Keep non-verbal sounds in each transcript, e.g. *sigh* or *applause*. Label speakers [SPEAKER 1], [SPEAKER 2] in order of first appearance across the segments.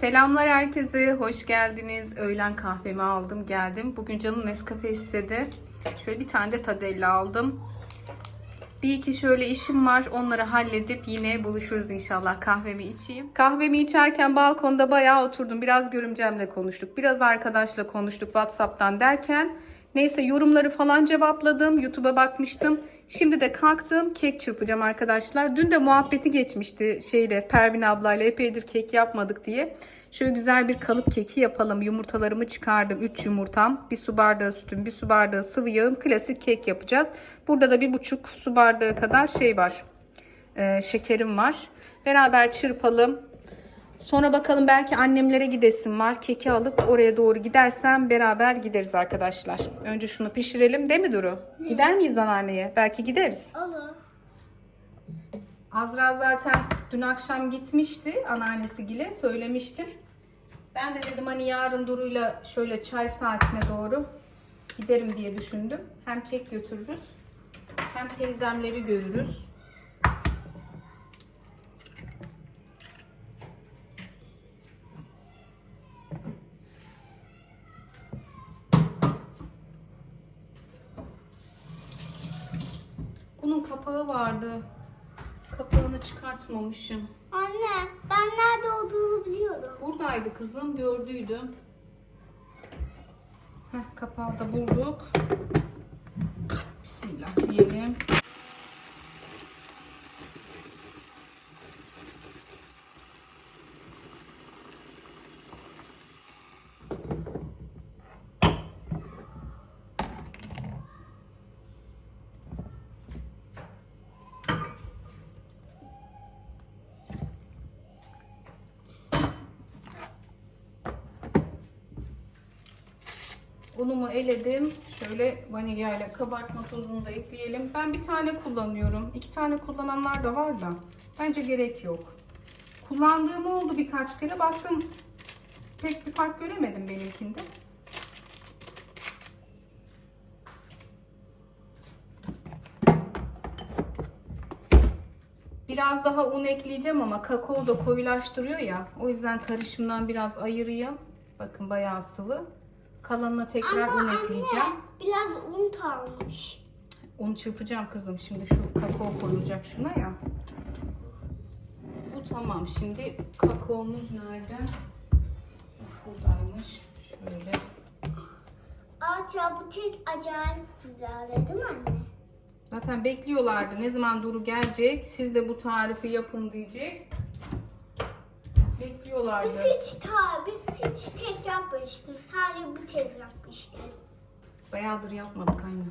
[SPEAKER 1] Selamlar herkese, hoş geldiniz. Öğlen kahvemi aldım, geldim. Bugün canım Nescafe istedi. Şöyle bir tane de Tadella aldım. Bir iki şöyle işim var, onları halledip yine buluşuruz inşallah. Kahvemi içeyim. Kahvemi içerken balkonda bayağı oturdum. Biraz görümcemle konuştuk, biraz arkadaşla konuştuk WhatsApp'tan derken. Neyse yorumları falan cevapladım. YouTube'a bakmıştım. Şimdi de kalktım. Kek çırpacağım arkadaşlar. Dün de muhabbeti geçmişti şeyle Pervin ablayla epeydir kek yapmadık diye. Şöyle güzel bir kalıp keki yapalım. Yumurtalarımı çıkardım. 3 yumurtam, bir su bardağı sütüm, bir su bardağı sıvı yağım. Klasik kek yapacağız. Burada da bir buçuk su bardağı kadar şey var. Ee, şekerim var. Beraber çırpalım. Sonra bakalım belki annemlere gidesim var. Keki alıp oraya doğru gidersem beraber gideriz arkadaşlar. Önce şunu pişirelim değil mi Duru? Gider miyiz anneanneye? Belki gideriz.
[SPEAKER 2] Olur.
[SPEAKER 1] Azra zaten dün akşam gitmişti anneannesi gile söylemiştim. Ben de dedim hani yarın Duru'yla şöyle çay saatine doğru giderim diye düşündüm. Hem kek götürürüz hem teyzemleri görürüz. Bunun kapağı vardı. Kapağını çıkartmamışım.
[SPEAKER 2] Anne ben nerede olduğunu biliyorum.
[SPEAKER 1] Buradaydı kızım, gördüydü. Heh, kapağı da bulduk. Bismillah diyelim. Unumu eledim. Şöyle vanilya ile kabartma tozunu da ekleyelim. Ben bir tane kullanıyorum. İki tane kullananlar da var da. Bence gerek yok. Kullandığım oldu birkaç kere. Baktım pek bir fark göremedim benimkinde. Biraz daha un ekleyeceğim ama kakao da koyulaştırıyor ya. O yüzden karışımdan biraz ayırayım. Bakın bayağı sıvı. Kalanına tekrar
[SPEAKER 2] Ama
[SPEAKER 1] un
[SPEAKER 2] anne
[SPEAKER 1] ekleyeceğim.
[SPEAKER 2] biraz un kalmış.
[SPEAKER 1] Onu çırpacağım kızım. Şimdi şu kakao koyulacak şuna ya. Bu tamam. Şimdi kakaomuz nerede? Buradaymış. Şöyle.
[SPEAKER 2] Aa bu kek acayip güzel değil mi anne?
[SPEAKER 1] Zaten bekliyorlardı. Ne zaman Duru gelecek? Siz de bu tarifi yapın diyecek. Bekliyorlardı.
[SPEAKER 2] Biz hiç ta, biz hiç tek yapmıştım. Sadece bir kez yapmıştım.
[SPEAKER 1] Bayağıdır yapmadık anne.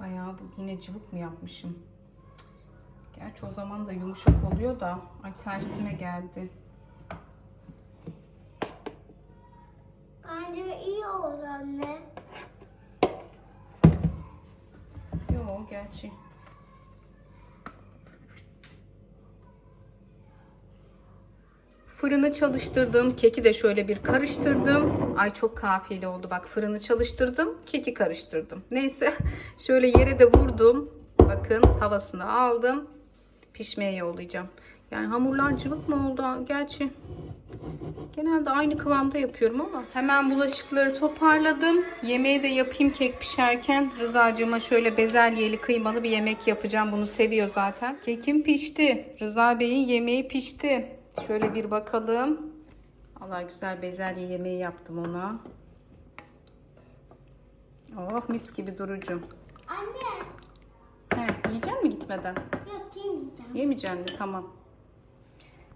[SPEAKER 1] Bayağı bu yine cıvık mı yapmışım? Gerçi o zaman da yumuşak oluyor da ay tersime geldi.
[SPEAKER 2] Bence iyi olur anne.
[SPEAKER 1] Gerçi. Fırını çalıştırdım. Keki de şöyle bir karıştırdım. Ay çok kafiyeli oldu. Bak fırını çalıştırdım. Keki karıştırdım. Neyse *laughs* şöyle yere de vurdum. Bakın havasını aldım. Pişmeye yollayacağım. Yani hamurlar cıvık mı oldu? Gerçi genelde aynı kıvamda yapıyorum ama. Hemen bulaşıkları toparladım. Yemeği de yapayım kek pişerken. Rızacığıma şöyle bezelyeli kıymalı bir yemek yapacağım. Bunu seviyor zaten. Kekim pişti. Rıza Bey'in yemeği pişti. Şöyle bir bakalım. Allah güzel bezelye yemeği yaptım ona. Oh mis gibi durucu.
[SPEAKER 2] Anne.
[SPEAKER 1] He, yiyecek mi gitmeden?
[SPEAKER 2] Yok yemeyeceğim.
[SPEAKER 1] Yemeyeceksin mi? Tamam.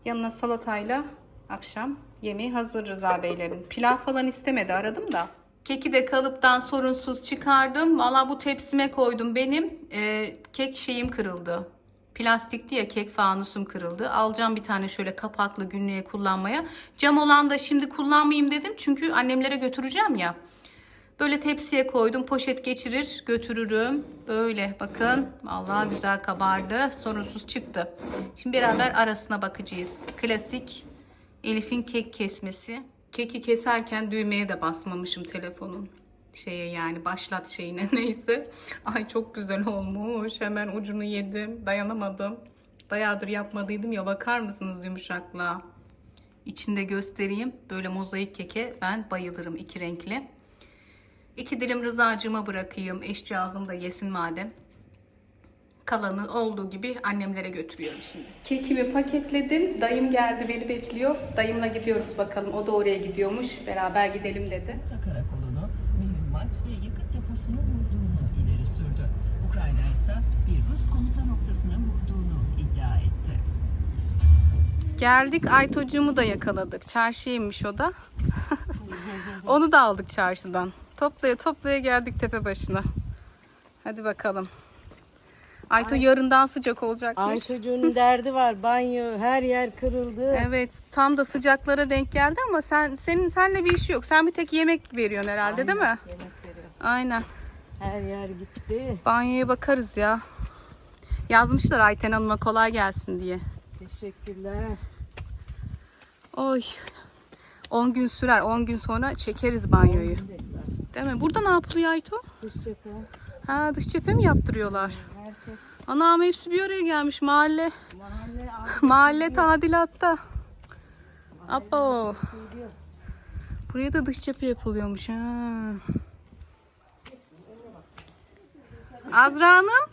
[SPEAKER 1] Yanına salatayla akşam yemeği hazır Rıza Beylerin. Pilav falan istemedi aradım da. Keki de kalıptan sorunsuz çıkardım. Valla bu tepsime koydum benim. e, kek şeyim kırıldı. Plastikti ya kek fanusum kırıldı. Alacağım bir tane şöyle kapaklı günlüğe kullanmaya. Cam olan da şimdi kullanmayayım dedim. Çünkü annemlere götüreceğim ya. Böyle tepsiye koydum. Poşet geçirir götürürüm. Böyle bakın. Vallahi güzel kabardı. Sorunsuz çıktı. Şimdi beraber arasına bakacağız. Klasik Elif'in kek kesmesi. Keki keserken düğmeye de basmamışım telefonun. Şeye yani başlat şeyine *laughs* neyse. Ay çok güzel olmuş. Hemen ucunu yedim. Dayanamadım. Bayağıdır yapmadıydım ya bakar mısınız yumuşaklığa? İçinde göstereyim. Böyle mozaik keke ben bayılırım iki renkli. İki dilim rızacığıma bırakayım. Eşcağızım da yesin madem. Kalanı olduğu gibi annemlere götürüyorum şimdi. Kekimi paketledim. Dayım geldi beni bekliyor. Dayımla gidiyoruz bakalım. O da oraya gidiyormuş. Beraber gidelim dedi.
[SPEAKER 3] Karakolunu mühimmat ve yakıt deposunu vurduğunu ileri sürdü. Ukrayna ise bir Rus komuta noktasına vurduğunu iddia etti.
[SPEAKER 1] Geldik Aytocuğumu da yakaladık. Çarşıymış o da. *laughs* Onu da aldık çarşıdan. Toplaya toplaya geldik tepe başına. Hadi bakalım. Ayto yarından sıcak olacakmış.
[SPEAKER 4] Ay çocuğunun *laughs* derdi var. Banyo, her yer kırıldı.
[SPEAKER 1] Evet, tam da sıcaklara denk geldi ama sen senin senle bir işi yok. Sen bir tek yemek veriyorsun herhalde, değil mi?
[SPEAKER 4] Yemek veriyor.
[SPEAKER 1] Aynen.
[SPEAKER 4] Her yer gitti.
[SPEAKER 1] Banyoya bakarız ya. Yazmışlar Ayten Hanım'a kolay gelsin diye.
[SPEAKER 4] Teşekkürler.
[SPEAKER 1] Oy. 10 gün sürer. 10 gün sonra çekeriz banyoyu. Değil mi? Burada ne yapılıyor Ayto?
[SPEAKER 4] Dış cephe.
[SPEAKER 1] Ha dış cephe mi yaptırıyorlar?
[SPEAKER 4] Herkes
[SPEAKER 1] Anam hepsi bir araya gelmiş mahalle.
[SPEAKER 4] mahalle *laughs*
[SPEAKER 1] Mahalle tadilatta. Apo. Buraya da dış cephe yapılıyormuş ha. Azra Hanım.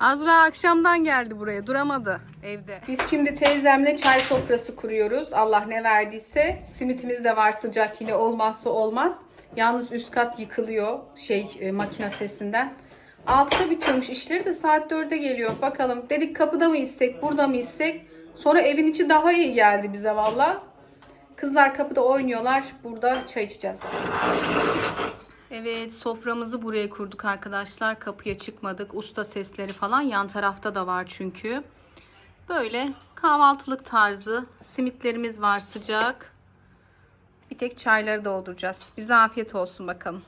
[SPEAKER 1] Azra akşamdan geldi buraya. Duramadı evde. Biz şimdi teyzemle çay sofrası kuruyoruz. Allah ne verdiyse. Simitimiz de var sıcak yine olmazsa olmaz. Yalnız üst kat yıkılıyor şey e, makine sesinden. Altıda bitiyormuş işleri de saat dörde geliyor. Bakalım dedik kapıda mı istek burada mı istek. Sonra evin içi daha iyi geldi bize valla. Kızlar kapıda oynuyorlar. Burada çay içeceğiz. Evet soframızı buraya kurduk arkadaşlar. Kapıya çıkmadık. Usta sesleri falan yan tarafta da var çünkü. Böyle kahvaltılık tarzı. Simitlerimiz var sıcak. Bir tek çayları dolduracağız. Bize afiyet olsun bakalım.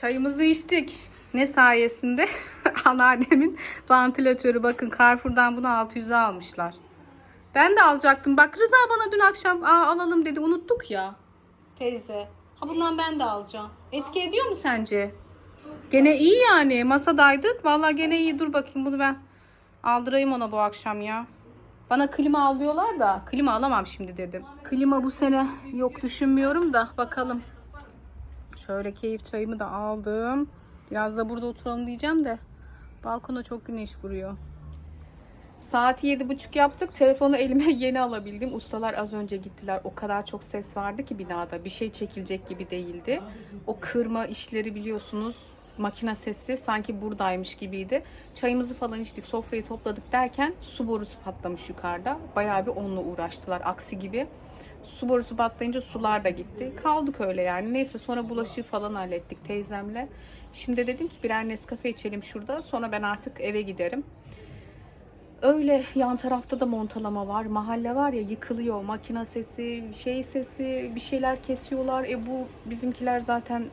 [SPEAKER 1] Çayımızı içtik. Ne sayesinde? *laughs* Anneannemin vantilatörü. Bakın Carrefour'dan bunu 600'e almışlar. Ben de alacaktım. Bak Rıza bana dün akşam Aa, alalım dedi. Unuttuk ya. Teyze. Ha bundan ben de alacağım. Etki ediyor mu sence? Gene iyi yani. Masadaydık. Vallahi gene iyi. Dur bakayım bunu ben aldırayım ona bu akşam ya. Bana klima alıyorlar da klima alamam şimdi dedim. Klima bu sene yok düşünmüyorum da bakalım. Şöyle keyif çayımı da aldım. Biraz da burada oturalım diyeceğim de balkona çok güneş vuruyor. Saati yedi buçuk yaptık. Telefonu elime *laughs* yeni alabildim. Ustalar az önce gittiler. O kadar çok ses vardı ki binada. Bir şey çekilecek gibi değildi. O kırma işleri biliyorsunuz. Makine sesi sanki buradaymış gibiydi. Çayımızı falan içtik. Sofrayı topladık derken su borusu patlamış yukarıda. Bayağı bir onunla uğraştılar. Aksi gibi. Su borusu patlayınca sular da gitti. Kaldık öyle yani. Neyse sonra bulaşığı falan hallettik teyzemle. Şimdi dedim ki birer Nescafe içelim şurada. Sonra ben artık eve giderim. Öyle yan tarafta da montalama var. Mahalle var ya yıkılıyor. Makina sesi, şey sesi, bir şeyler kesiyorlar. E bu bizimkiler zaten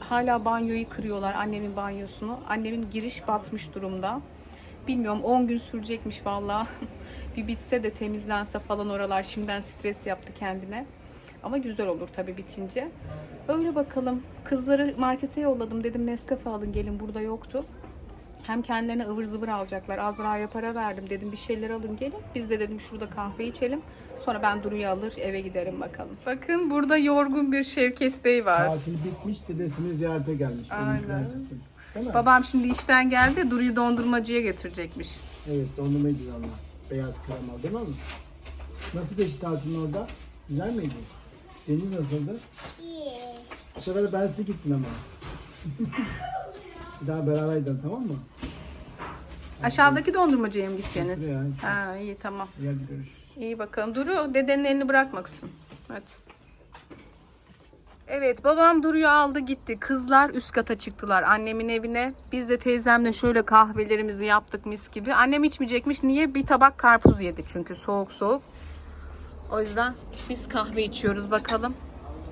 [SPEAKER 1] hala banyoyu kırıyorlar. Annemin banyosunu. Annemin giriş batmış durumda. Bilmiyorum 10 gün sürecekmiş valla. *laughs* bir bitse de temizlense falan oralar. Şimdiden stres yaptı kendine. Ama güzel olur tabii bitince. Öyle bakalım. Kızları markete yolladım. Dedim Nescafe alın gelin burada yoktu. Hem kendilerine ıvır zıvır alacaklar. Azra'ya para verdim. Dedim bir şeyler alın gelin. Biz de dedim şurada kahve içelim. Sonra ben Duru'yu alır eve giderim bakalım. Bakın burada yorgun bir Şevket Bey var.
[SPEAKER 5] Tatil bitmiş, dedesini ziyarete gelmiş. benim
[SPEAKER 1] Aynen.
[SPEAKER 5] Değil mi?
[SPEAKER 1] Babam şimdi işten geldi. Duru'yu dondurmacıya götürecekmiş.
[SPEAKER 5] Evet, dondurma güzel ama. Beyaz krema değil mi? Nasıl geçti tatilin orada? Güzel miydi? Deniz nasıldı?
[SPEAKER 2] İyi.
[SPEAKER 5] Bu sefer ben size gittim ama. Bir daha beraber gidelim tamam mı?
[SPEAKER 1] Aşağıdaki dondurmacıya mı gideceksiniz?
[SPEAKER 5] Şuraya.
[SPEAKER 1] Ha iyi tamam.
[SPEAKER 5] Hadi görüşürüz.
[SPEAKER 1] İyi bakalım. Duru dedenin elini bırakma kızım. Hadi. Evet babam Duru'yu aldı gitti. Kızlar üst kata çıktılar annemin evine. Biz de teyzemle şöyle kahvelerimizi yaptık mis gibi. Annem içmeyecekmiş. Niye? Bir tabak karpuz yedi çünkü soğuk soğuk. O yüzden biz kahve içiyoruz bakalım.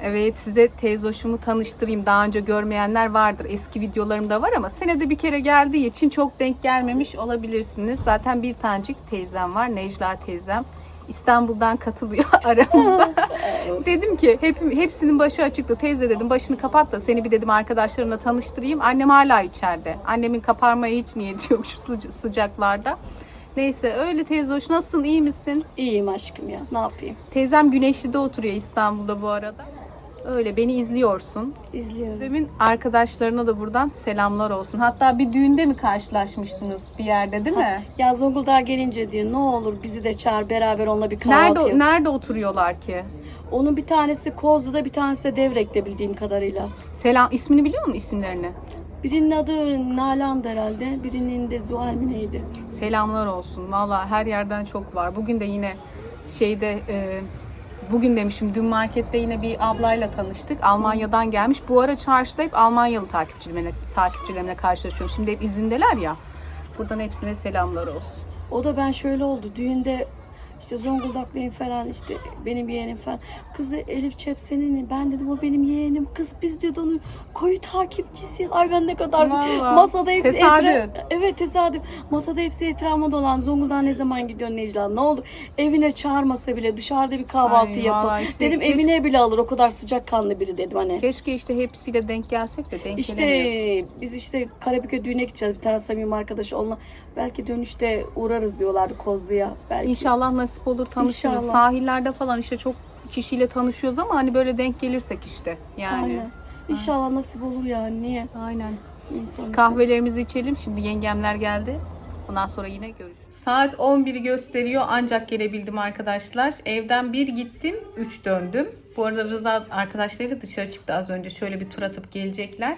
[SPEAKER 1] Evet size teyzoşumu tanıştırayım. Daha önce görmeyenler vardır. Eski videolarımda var ama senede bir kere geldiği için çok denk gelmemiş olabilirsiniz. Zaten bir tanecik teyzem var. Necla teyzem. İstanbul'dan katılıyor *laughs* aramıza. *laughs* dedim ki hep, hepsinin başı açıktı. Teyze dedim başını kapat da seni bir dedim arkadaşlarımla tanıştırayım. Annem hala içeride. Annemin kaparmaya hiç niyeti yok şu sıca- sıcaklarda. Neyse öyle teyze hoş. Nasılsın iyi misin?
[SPEAKER 4] İyiyim aşkım ya. Ne yapayım?
[SPEAKER 1] Teyzem Güneşli'de oturuyor İstanbul'da bu arada. Öyle beni izliyorsun.
[SPEAKER 4] İzliyorum.
[SPEAKER 1] Teyzemin arkadaşlarına da buradan selamlar olsun. Hatta bir düğünde mi karşılaşmıştınız bir yerde değil mi?
[SPEAKER 4] Ya Zonguldak'a gelince diyor ne olur bizi de çağır beraber onunla bir kahvaltı
[SPEAKER 1] Nerede
[SPEAKER 4] yapalım.
[SPEAKER 1] nerede oturuyorlar ki?
[SPEAKER 4] Onun bir tanesi Kozlu'da bir tanesi de Devrek'te bildiğim kadarıyla.
[SPEAKER 1] Selam ismini biliyor musun isimlerini?
[SPEAKER 4] Birinin adı Nalan herhalde. Birinin de Zuhal mi neydi?
[SPEAKER 1] Selamlar olsun. Valla her yerden çok var. Bugün de yine şeyde e, bugün demişim dün markette yine bir ablayla tanıştık. Almanya'dan gelmiş. Bu ara çarşıda hep Almanyalı takipçilerimle, takipçilerimle karşılaşıyorum. Şimdi hep izindeler ya. Buradan hepsine selamlar olsun.
[SPEAKER 4] O da ben şöyle oldu. Düğünde işte Zonguldaklıyım falan işte benim yeğenim falan. Kız da Elif Çep senin. Ben dedim o benim yeğenim. Kız biz dedi onu koyu takipçisi. Ay ben ne kadar
[SPEAKER 1] Vallahi.
[SPEAKER 4] masada hepsi
[SPEAKER 1] Tesadüf.
[SPEAKER 4] etra- Evet tesadüf. Masada hepsi etrafıma dolan. Zonguldak'a ne zaman gidiyorsun Necla? Ne olur evine çağırmasa bile dışarıda bir kahvaltı
[SPEAKER 1] Ay,
[SPEAKER 4] yapalım.
[SPEAKER 1] vallahi işte
[SPEAKER 4] dedim
[SPEAKER 1] keş-
[SPEAKER 4] evine bile alır. O kadar sıcakkanlı biri dedim hani.
[SPEAKER 1] Keşke işte hepsiyle denk gelsek de denk
[SPEAKER 4] İşte biz işte Karabük'e düğüne gideceğiz. Bir tane samimi arkadaşı onunla. Belki dönüşte uğrarız diyorlardı Kozlu'ya. Belki.
[SPEAKER 1] İnşallah nasip olur tanışırız.
[SPEAKER 4] İnşallah.
[SPEAKER 1] Sahillerde falan işte çok kişiyle tanışıyoruz ama hani böyle denk gelirsek işte yani.
[SPEAKER 4] Aynen. İnşallah nasip olur ya. Niye?
[SPEAKER 1] Aynen.
[SPEAKER 4] İnsan
[SPEAKER 1] Biz kahvelerimizi içelim. Şimdi yengemler geldi. Ondan sonra yine görüşürüz. Saat 11'i gösteriyor ancak gelebildim arkadaşlar. Evden bir gittim, 3 döndüm. Bu arada Rıza arkadaşları dışarı çıktı az önce. Şöyle bir tur atıp gelecekler.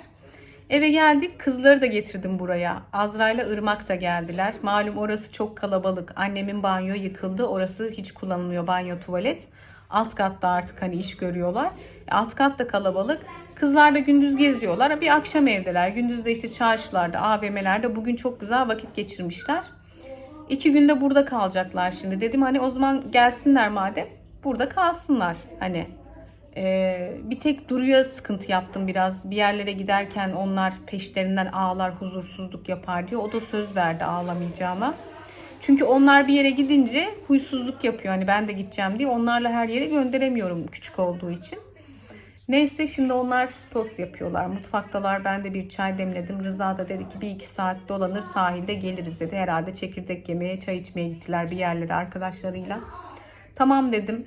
[SPEAKER 1] Eve geldik. Kızları da getirdim buraya. Azra ile Irmak da geldiler. Malum orası çok kalabalık. Annemin banyo yıkıldı. Orası hiç kullanılmıyor banyo tuvalet. Alt katta artık hani iş görüyorlar. Alt kat da kalabalık. Kızlar da gündüz geziyorlar. Bir akşam evdeler. Gündüz de işte çarşılarda, AVM'lerde bugün çok güzel vakit geçirmişler. İki günde burada kalacaklar şimdi. Dedim hani o zaman gelsinler madem. Burada kalsınlar. Hani ee, bir tek Duru'ya sıkıntı yaptım biraz. Bir yerlere giderken onlar peşlerinden ağlar, huzursuzluk yapar diyor. O da söz verdi ağlamayacağına. Çünkü onlar bir yere gidince huysuzluk yapıyor. Hani ben de gideceğim diye. Onlarla her yere gönderemiyorum küçük olduğu için. Neyse şimdi onlar tost yapıyorlar. Mutfaktalar. Ben de bir çay demledim. Rıza da dedi ki bir iki saat dolanır sahilde geliriz dedi. Herhalde çekirdek yemeye, çay içmeye gittiler bir yerlere arkadaşlarıyla. Tamam dedim.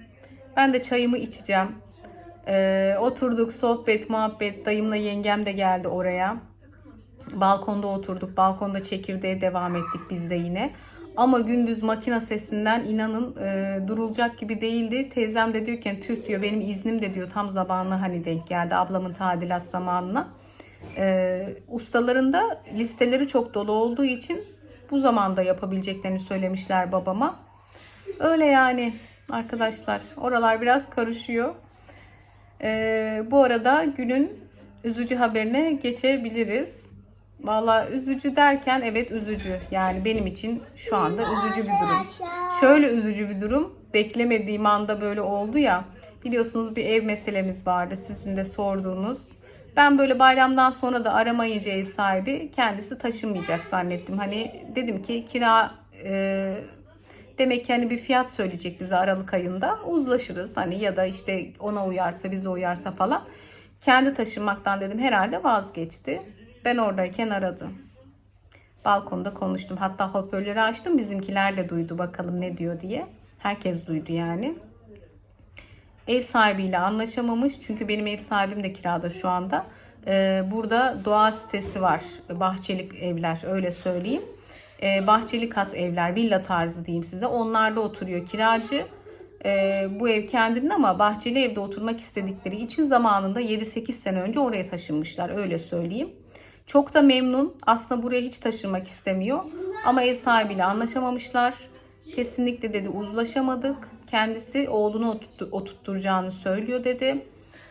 [SPEAKER 1] Ben de çayımı içeceğim. Ee, oturduk sohbet muhabbet dayımla yengem de geldi oraya. Balkonda oturduk. Balkonda çekirdeğe devam ettik biz de yine. Ama gündüz makina sesinden inanın e, durulacak gibi değildi. Teyzem de diyorken tüh diyor benim iznim de diyor tam zamanlı hani denk geldi ablamın tadilat zamanına. E, ustaların da listeleri çok dolu olduğu için bu zamanda yapabileceklerini söylemişler babama. Öyle yani arkadaşlar oralar biraz karışıyor. Ee, bu arada günün üzücü haberine geçebiliriz. Valla üzücü derken evet üzücü. Yani benim için şu anda üzücü bir durum. Şöyle üzücü bir durum. Beklemediğim anda böyle oldu ya. Biliyorsunuz bir ev meselemiz vardı sizin de sorduğunuz. Ben böyle bayramdan sonra da aramayınca ev sahibi kendisi taşınmayacak zannettim. Hani dedim ki kira e, Demek ki hani bir fiyat söyleyecek bize Aralık ayında. Uzlaşırız hani ya da işte ona uyarsa bize uyarsa falan. Kendi taşınmaktan dedim herhalde vazgeçti. Ben oradayken aradı. Balkonda konuştum. Hatta hoparlörü açtım. Bizimkiler de duydu bakalım ne diyor diye. Herkes duydu yani. Ev sahibiyle anlaşamamış. Çünkü benim ev sahibim de kirada şu anda. Ee, burada doğa sitesi var. Bahçelik evler öyle söyleyeyim. Ee, bahçeli kat evler, villa tarzı diyeyim size. Onlarda oturuyor kiracı. Ee, bu ev kendinin ama bahçeli evde oturmak istedikleri için zamanında 7-8 sene önce oraya taşınmışlar öyle söyleyeyim. Çok da memnun. Aslında buraya hiç taşınmak istemiyor. Ama ev sahibiyle anlaşamamışlar. Kesinlikle dedi uzlaşamadık. Kendisi oğlunu oturttu, oturtturacağını söylüyor dedi.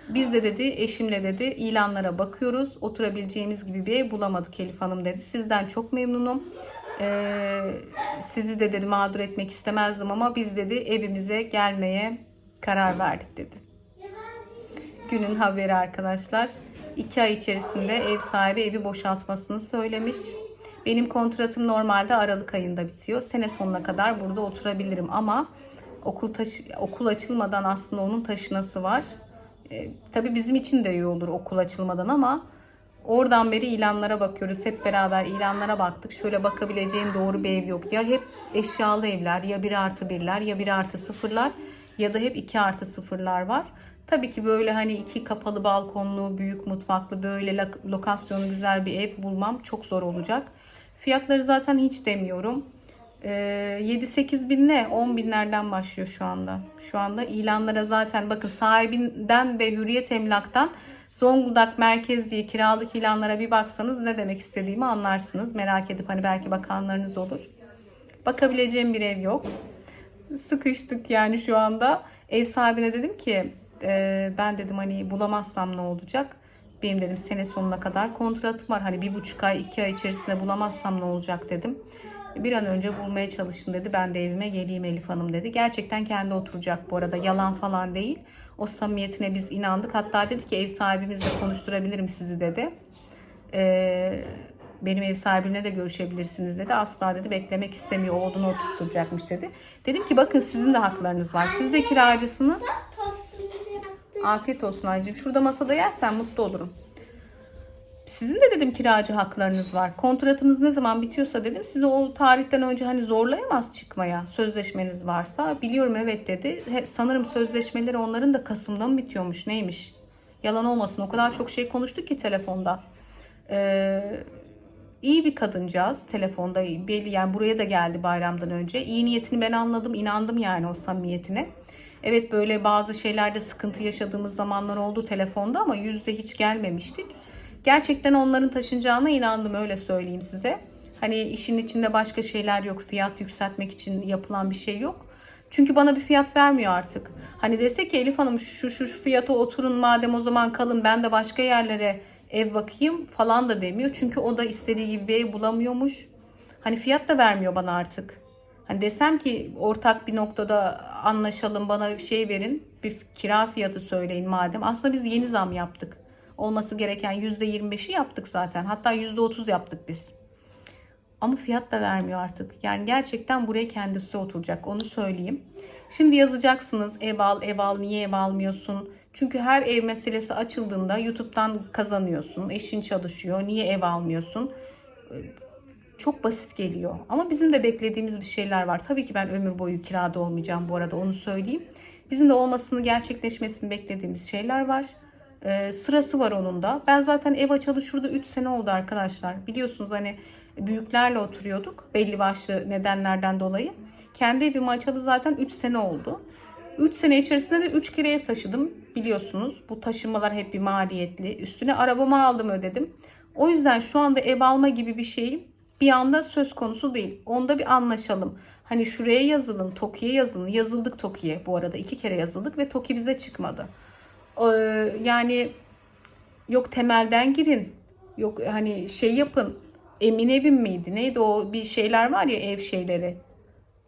[SPEAKER 1] Biz de dedi eşimle dedi ilanlara bakıyoruz. Oturabileceğimiz gibi bir ev bulamadık Elif Hanım dedi. Sizden çok memnunum. Ee, sizi de dedi mağdur etmek istemezdim ama biz dedi evimize gelmeye karar verdik dedi. Günün haberi arkadaşlar. İki ay içerisinde ev sahibi evi boşaltmasını söylemiş. Benim kontratım normalde Aralık ayında bitiyor. Sene sonuna kadar burada oturabilirim ama Okul taşı, okul açılmadan aslında onun taşınası var. E, tabii bizim için de iyi olur okul açılmadan ama oradan beri ilanlara bakıyoruz. Hep beraber ilanlara baktık. Şöyle bakabileceğim doğru bir ev yok. Ya hep eşyalı evler ya 1 artı birler ya 1 artı sıfırlar ya da hep 2 artı sıfırlar var. Tabii ki böyle hani iki kapalı balkonlu, büyük mutfaklı böyle lok- lokasyonu güzel bir ev bulmam çok zor olacak. Fiyatları zaten hiç demiyorum. Ee, 7-8 bin ne? 10 binlerden başlıyor şu anda. Şu anda ilanlara zaten bakın sahibinden ve Hürriyet Emlak'tan Zonguldak Merkez diye kiralık ilanlara bir baksanız ne demek istediğimi anlarsınız. Merak edip hani belki bakanlarınız olur. Bakabileceğim bir ev yok. Sıkıştık yani şu anda. Ev sahibine dedim ki e, ben dedim hani bulamazsam ne olacak? Benim dedim sene sonuna kadar kontratım var. Hani bir buçuk ay iki ay içerisinde bulamazsam ne olacak dedim. Bir an önce bulmaya çalışın dedi. Ben de evime geleyim Elif Hanım dedi. Gerçekten kendi oturacak bu arada. Yalan falan değil. O samimiyetine biz inandık. Hatta dedi ki ev sahibimizle konuşturabilirim sizi dedi. Ee, benim ev sahibimle de görüşebilirsiniz dedi. Asla dedi beklemek istemiyor. Oğlunu oturtacakmış dedi. Dedim ki bakın sizin de haklarınız var. Siz de kiracısınız. Afiyet olsun Aycığım. Şurada masada yersen mutlu olurum. Sizin de dedim kiracı haklarınız var. Kontratınız ne zaman bitiyorsa dedim sizi o tarihten önce hani zorlayamaz çıkmaya. Sözleşmeniz varsa. Biliyorum evet dedi. He, sanırım sözleşmeleri onların da Kasım'da mı bitiyormuş neymiş. Yalan olmasın o kadar çok şey konuştuk ki telefonda. Ee, iyi bir kadıncağız telefonda belli yani buraya da geldi bayramdan önce. İyi niyetini ben anladım inandım yani o samimiyetine. Evet böyle bazı şeylerde sıkıntı yaşadığımız zamanlar oldu telefonda ama yüz yüze hiç gelmemiştik. Gerçekten onların taşınacağına inandım öyle söyleyeyim size. Hani işin içinde başka şeyler yok. Fiyat yükseltmek için yapılan bir şey yok. Çünkü bana bir fiyat vermiyor artık. Hani dese ki Elif Hanım şu şu, fiyata oturun madem o zaman kalın ben de başka yerlere ev bakayım falan da demiyor. Çünkü o da istediği gibi bir ev bulamıyormuş. Hani fiyat da vermiyor bana artık. Hani desem ki ortak bir noktada anlaşalım bana bir şey verin. Bir kira fiyatı söyleyin madem. Aslında biz yeni zam yaptık. Olması gereken %25'i yaptık zaten. Hatta %30 yaptık biz. Ama fiyat da vermiyor artık. Yani gerçekten buraya kendisi oturacak. Onu söyleyeyim. Şimdi yazacaksınız ev al ev al niye ev almıyorsun? Çünkü her ev meselesi açıldığında YouTube'dan kazanıyorsun. Eşin çalışıyor. Niye ev almıyorsun? çok basit geliyor. Ama bizim de beklediğimiz bir şeyler var. Tabii ki ben ömür boyu kirada olmayacağım bu arada onu söyleyeyim. Bizim de olmasını, gerçekleşmesini beklediğimiz şeyler var. Ee, sırası var onun da. Ben zaten ev açalı şurada 3 sene oldu arkadaşlar. Biliyorsunuz hani büyüklerle oturuyorduk. Belli başlı nedenlerden dolayı. Kendi evimi açalı zaten 3 sene oldu. 3 sene içerisinde de 3 kere ev taşıdım biliyorsunuz. Bu taşınmalar hep bir maliyetli. Üstüne arabamı aldım ödedim. O yüzden şu anda ev alma gibi bir şeyim bir anda söz konusu değil. Onda bir anlaşalım. Hani şuraya yazılın, TOKİ'ye yazılın. Yazıldık TOKİ'ye bu arada. iki kere yazıldık ve TOKİ bize çıkmadı. Ee, yani yok temelden girin. Yok hani şey yapın. Emin evim miydi? Neydi o bir şeyler var ya ev şeyleri.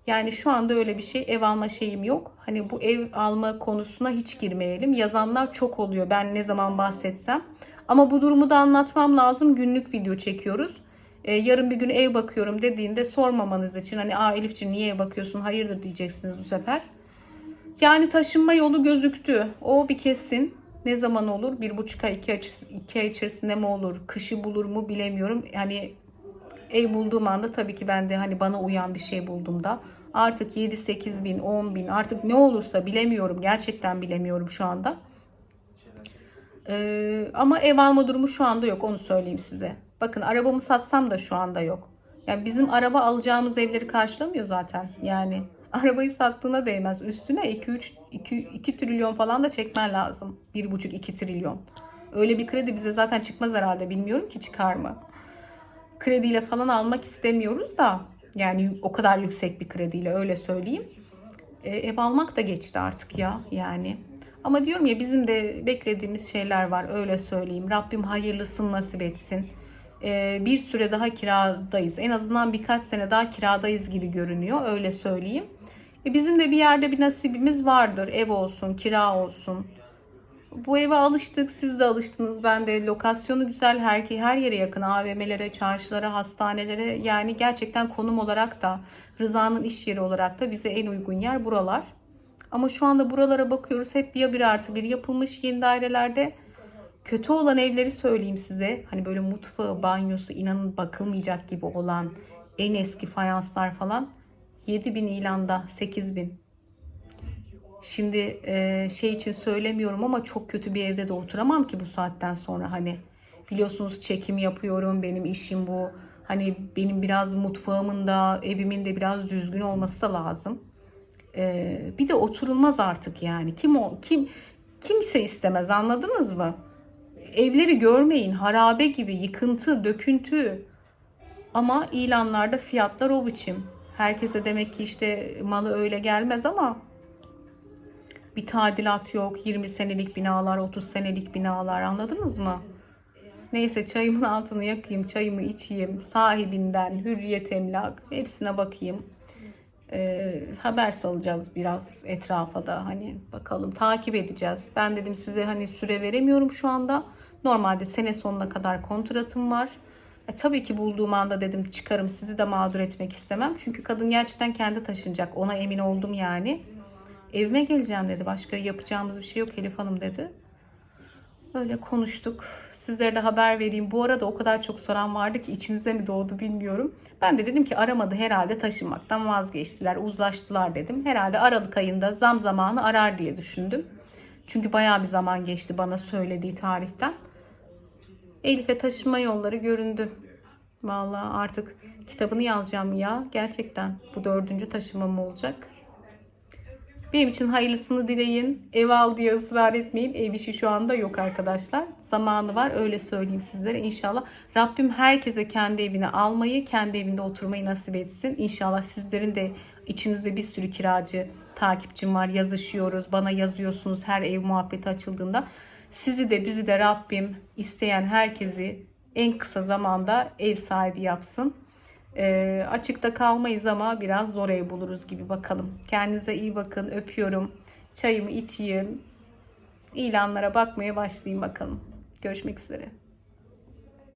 [SPEAKER 1] Yani şu anda öyle bir şey ev alma şeyim yok. Hani bu ev alma konusuna hiç girmeyelim. Yazanlar çok oluyor ben ne zaman bahsetsem. Ama bu durumu da anlatmam lazım. Günlük video çekiyoruz. Ee, yarın bir gün ev bakıyorum dediğinde sormamanız için hani aa Elifciğim niye ev bakıyorsun hayırdır diyeceksiniz bu sefer. Yani taşınma yolu gözüktü. O bir kesin. Ne zaman olur? Bir buçuk ay, iki ay, iki ay içerisinde mi olur? Kışı bulur mu bilemiyorum. Yani ev bulduğum anda tabii ki ben de hani bana uyan bir şey bulduğumda artık 7-8 bin, 10 bin artık ne olursa bilemiyorum. Gerçekten bilemiyorum şu anda. Ee, ama ev alma durumu şu anda yok onu söyleyeyim size. Bakın arabamı satsam da şu anda yok. Yani bizim araba alacağımız evleri karşılamıyor zaten. Yani arabayı sattığına değmez. Üstüne 2-3 2, 2 trilyon falan da çekmen lazım. 1,5-2 trilyon. Öyle bir kredi bize zaten çıkmaz herhalde. Bilmiyorum ki çıkar mı. Krediyle falan almak istemiyoruz da. Yani o kadar yüksek bir krediyle öyle söyleyeyim. E, ev almak da geçti artık ya yani. Ama diyorum ya bizim de beklediğimiz şeyler var öyle söyleyeyim. Rabbim hayırlısını nasip etsin. E, bir süre daha kiradayız. En azından birkaç sene daha kiradayız gibi görünüyor öyle söyleyeyim. E, bizim de bir yerde bir nasibimiz vardır. Ev olsun, kira olsun. Bu eve alıştık, siz de alıştınız. Ben de lokasyonu güzel, her, her yere yakın. AVM'lere, çarşılara, hastanelere. Yani gerçekten konum olarak da, Rıza'nın iş yeri olarak da bize en uygun yer buralar. Ama şu anda buralara bakıyoruz hep ya bir artı bir yapılmış yeni dairelerde. Kötü olan evleri söyleyeyim size. Hani böyle mutfağı, banyosu inanın bakılmayacak gibi olan en eski fayanslar falan 7000 ilanda 8000. Şimdi e, şey için söylemiyorum ama çok kötü bir evde de oturamam ki bu saatten sonra. Hani biliyorsunuz çekim yapıyorum benim işim bu. Hani benim biraz mutfağımın da evimin de biraz düzgün olması da lazım. E, bir de oturulmaz artık yani. Kim o kim kimse istemez anladınız mı evleri görmeyin harabe gibi yıkıntı döküntü ama ilanlarda fiyatlar o biçim herkese demek ki işte malı öyle gelmez ama bir tadilat yok. 20 senelik binalar, 30 senelik binalar anladınız mı? Neyse çayımın altını yakayım, çayımı içeyim. Sahibinden, hürriyet emlak hepsine bakayım. Ee, haber salacağız biraz etrafa da hani bakalım takip edeceğiz. Ben dedim size hani süre veremiyorum şu anda. Normalde sene sonuna kadar kontratım var. E, tabii ki bulduğum anda dedim çıkarım sizi de mağdur etmek istemem. Çünkü kadın gerçekten kendi taşınacak. Ona emin oldum yani. Evime geleceğim dedi. Başka yapacağımız bir şey yok Elif Hanım dedi. Öyle konuştuk. Sizlere de haber vereyim. Bu arada o kadar çok soran vardı ki içinize mi doğdu bilmiyorum. Ben de dedim ki aramadı herhalde taşınmaktan vazgeçtiler, uzlaştılar dedim. Herhalde Aralık ayında zam zamanı arar diye düşündüm. Çünkü bayağı bir zaman geçti bana söylediği tarihten. Elif'e taşınma yolları göründü. Vallahi artık kitabını yazacağım ya. Gerçekten bu dördüncü taşımam olacak. Benim için hayırlısını dileyin. Ev al diye ısrar etmeyin. Ev işi şu anda yok arkadaşlar. Zamanı var öyle söyleyeyim sizlere. İnşallah Rabbim herkese kendi evine almayı, kendi evinde oturmayı nasip etsin. İnşallah sizlerin de içinizde bir sürü kiracı, takipçim var. Yazışıyoruz. Bana yazıyorsunuz her ev muhabbeti açıldığında. Sizi de bizi de Rabbim isteyen herkesi en kısa zamanda ev sahibi yapsın. Ee, açıkta kalmayız ama biraz zor ev buluruz gibi bakalım. Kendinize iyi bakın. Öpüyorum. Çayımı içeyim. İlanlara bakmaya başlayayım bakalım. Görüşmek üzere.